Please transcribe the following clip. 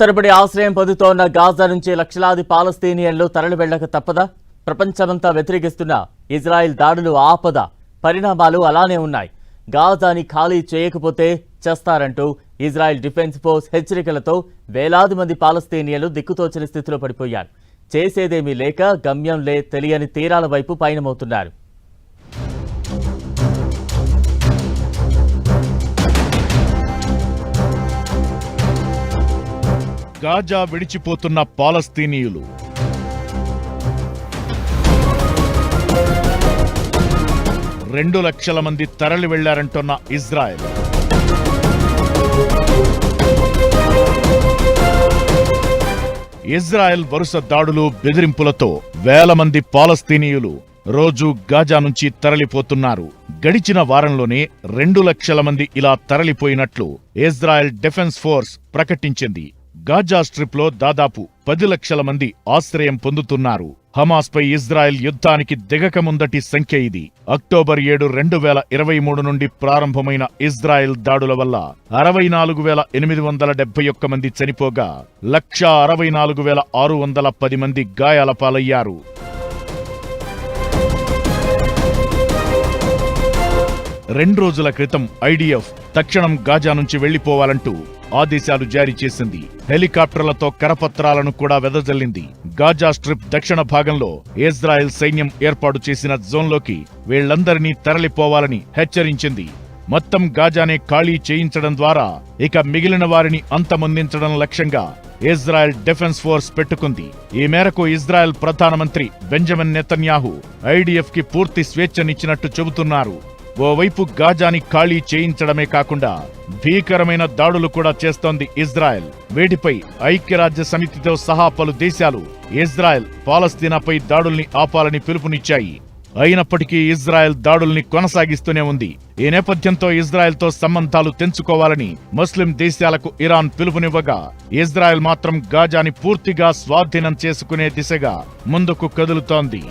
తరబడి ఆశ్రయం పొందుతోన్న గాజా నుంచి లక్షలాది పాలస్తీనియన్లు తరలి వెళ్ళక తప్పదా? ప్రపంచమంతా వ్యతిరేకిస్తున్న ఇజ్రాయెల్ దాడులు ఆపద? పరిణామాలు అలానే ఉన్నాయి. గాజాని ఖాళీ చేయకపోతే చేస్తారంటూ ఇజ్రాయెల్ డిఫెన్స్ ఫోర్స్ హెచ్చరికలతో వేలాది మంది పాలస్తీనియన్లు దిక్కుతోచని స్థితిలో పడిపోయారు. చేసేదేమీ లేక గమ్యం లే తెలియని తీరాల వైపు పయనమవుతున్నారు. గాజా విడిచిపోతున్న పాలస్తీనీయులు. రెండు లక్షల మంది తరలి వెళ్ళారంటున్న ఇజ్రాయెల్. ఇజ్రాయెల్ వరుస దాడులు బెదిరింపులతో వేల మంది పాలస్తీనీయులు రోజు గాజా నుంచి తరలిపోతున్నారు. గడిచిన వారంలోనే రెండు లక్షల మంది ఇలా తరలిపోయినట్లు ఇజ్రాయెల్ డిఫెన్స్ ఫోర్స్ ప్రకటించింది. గాజా స్ట్రిప్లో దాదాపు పది లక్షల మంది ఆశ్రయం పొందుతున్నారు. హమాస్పై ఇజ్రాయెల్ యుద్ధానికి దిగక ముందటి సంఖ్య ఇది. అక్టోబర్ ఏడు రెండు వేల ఇరవై మూడు నుండి ప్రారంభమైన ఇజ్రాయెల్ దాడుల వల్ల అరవై నాలుగు వేల ఎనిమిది వందల డెబ్బై ఒక్క మంది చనిపోగా లక్షా అరవై నాలుగు వేల ఆరు వందల పది మంది గాయాల పాలయ్యారు. రెండు రోజుల క్రితం ఐడిఎఫ్ తక్షణం గాజా నుంచి వెళ్ళిపోవాలంటూ ఆదేశాలు జారీ చేసింది. హెలికాప్టర్లతో కరపత్రాలను కూడా వెదజల్లింది. గాజా స్ట్రిప్ దక్షిణ భాగంలో ఇజ్రాయెల్ సైన్యం ఏర్పాటు చేసిన జోన్లోకి వీళ్ళందరినీ తరలిపోవాలని హెచ్చరించింది. మొత్తం గాజానే ఖాళీ చేయించడం ద్వారా ఇక మిగిలిన వారిని అంతమొందించడం లక్ష్యంగా ఇజ్రాయెల్ డిఫెన్స్ ఫోర్స్ పెట్టుకుంది. ఈ మేరకు ఇజ్రాయెల్ ప్రధానమంత్రి బెంజమిన్ నెతన్యాహు ఐడిఎఫ్కి పూర్తి స్వేచ్ఛనిచ్చినట్టు చెబుతున్నారు. ఓవైపు గాజాని ఖాళీ చేయించడమే కాకుండా భీకరమైన దాడులు కూడా చేస్తోంది ఇజ్రాయెల్. వీటిపై ఐక్యరాజ్య సమితితో సహా పలు దేశాలు ఇజ్రాయెల్ పాలస్తీనాపై దాడుల్ని ఆపాలని పిలుపునిచ్చాయి. అయినప్పటికీ ఇజ్రాయెల్ దాడుల్ని కొనసాగిస్తూనే ఉంది. ఈ నేపథ్యంతో ఇజ్రాయెల్తో సంబంధాలు తెంచుకోవాలని ముస్లిం దేశాలకు ఇరాన్ పిలుపునివ్వగా ఇజ్రాయెల్ మాత్రం గాజాని పూర్తిగా స్వాధీనం చేసుకునే దిశగా ముందుకు కదులుతోంది.